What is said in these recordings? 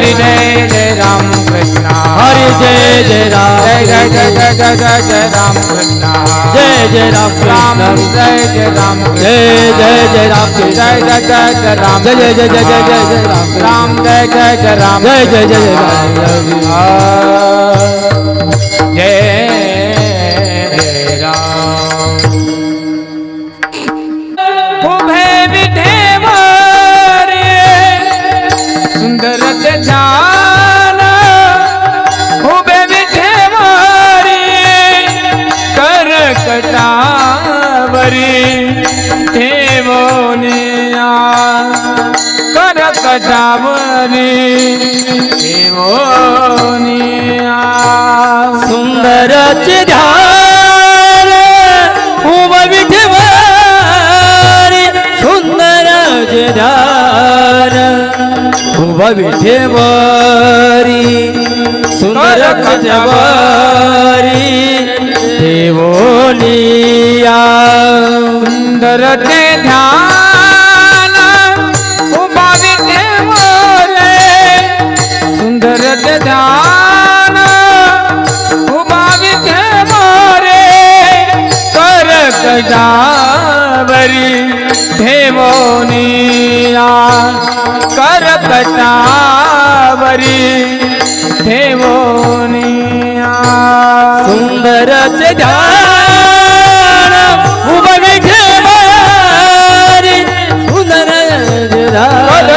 हरे हरे जय जय राम कृष्ण हरि जय जय राम जय जय जय जय जय जय जय राम कृष्ण जय जय राम राम कृष्ण जय जय राम जय जय जय राम कृष्ण जय जय जय जय राम जय जय जय जय जय जय जय राम कृष्ण। राम जय जय जय राम जय जय जय जय राम जय कटावनी मोनिया सुंदर चिधार उब विठवारी सुंदर चिधार। उब विठवारी सुंदर कटवारी देवोनिया सुंदर कटावरी ठेवोनिया सुंदर ध्यान उम विठेवारी सुंदर ध्यान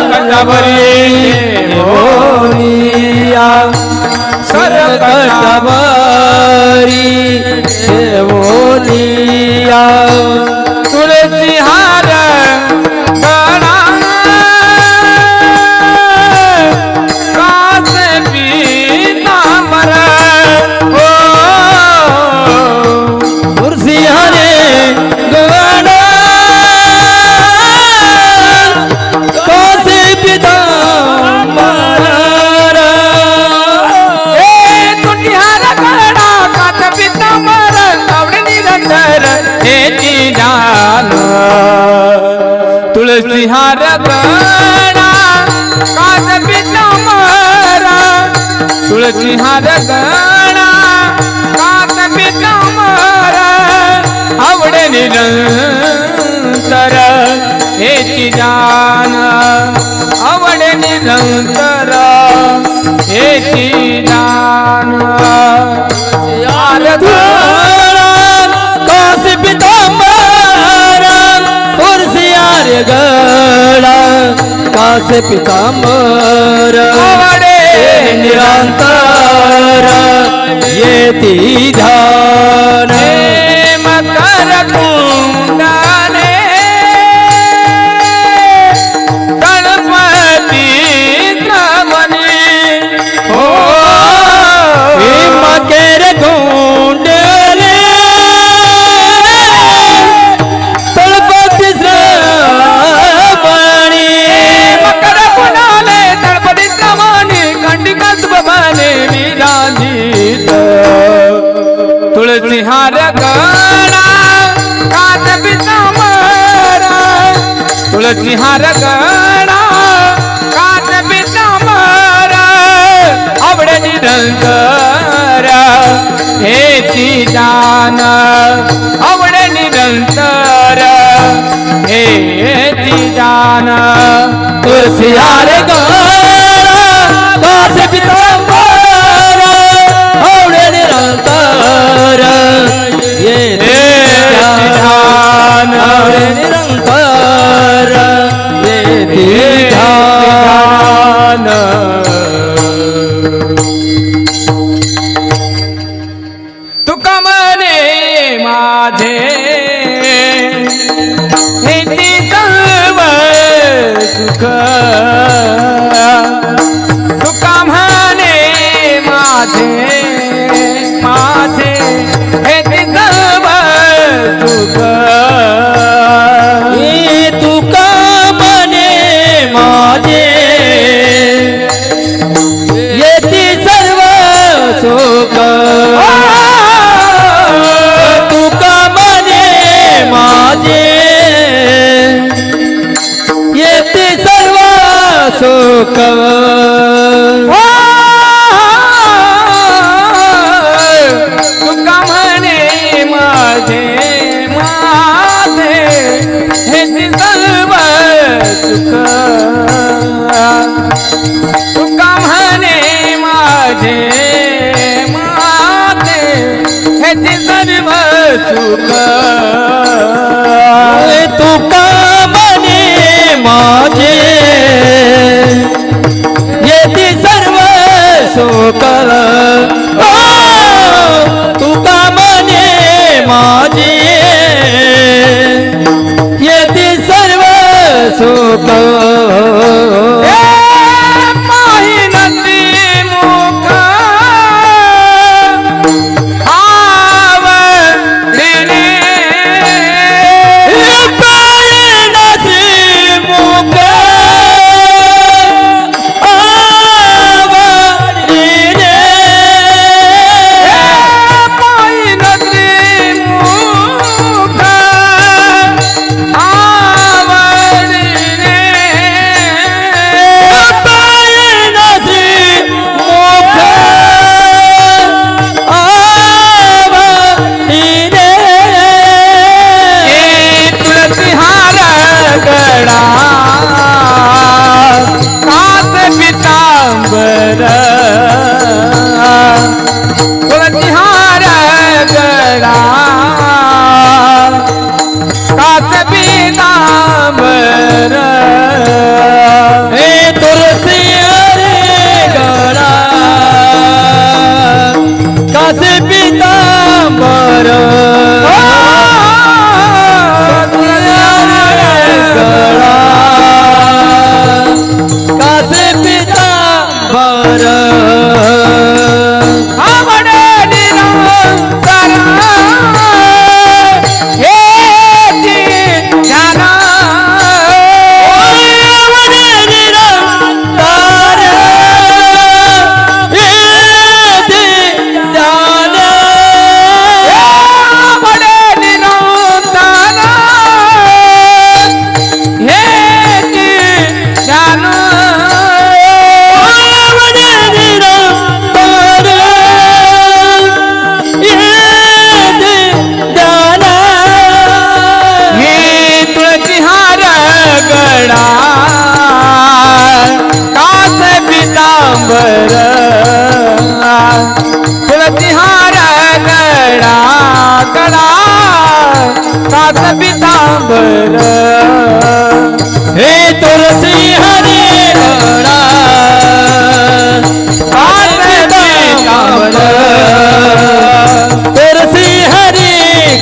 हार गणा कास पीतांबर तुळसी हार गणा कास पीतांबर आवडे निरंतर हेची जान आवडे निरंतर पितांबर. आवडे. निरंतर. येती ध्यान हार गणा कात पितांबरा आवडे निरंतर हे जान आवडे निरंतर हे जान तुलसी हरे माझे. हे ते सर्व सुख. तुका म्हणे माझे माझे. हे ते सर्व सुख. কর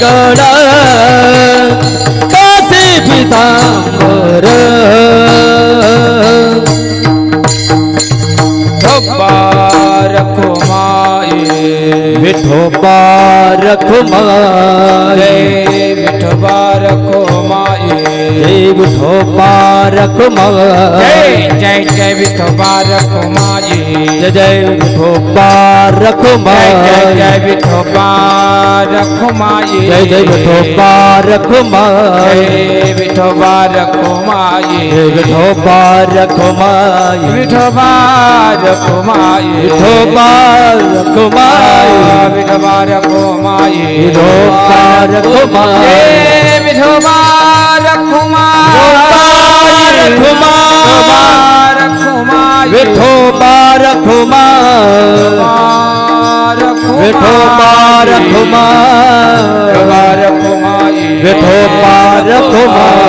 गळा कासे पितांबर? बार कुमाये विठोबा रखुमाई जय विठो पारक जय जय विठो पारक माजी जय जय विठो पारक जय जय विठो पारक माजी जय जय विठो पारक जय विठो पारक माजी जय विठो पारक माई विठो पारक विठो पारक विठो पारक विठो पारक विठो पारक રખુમા વિઠો બા રખુમા વિઠો બા રખુમા વિઠો બા રખુમા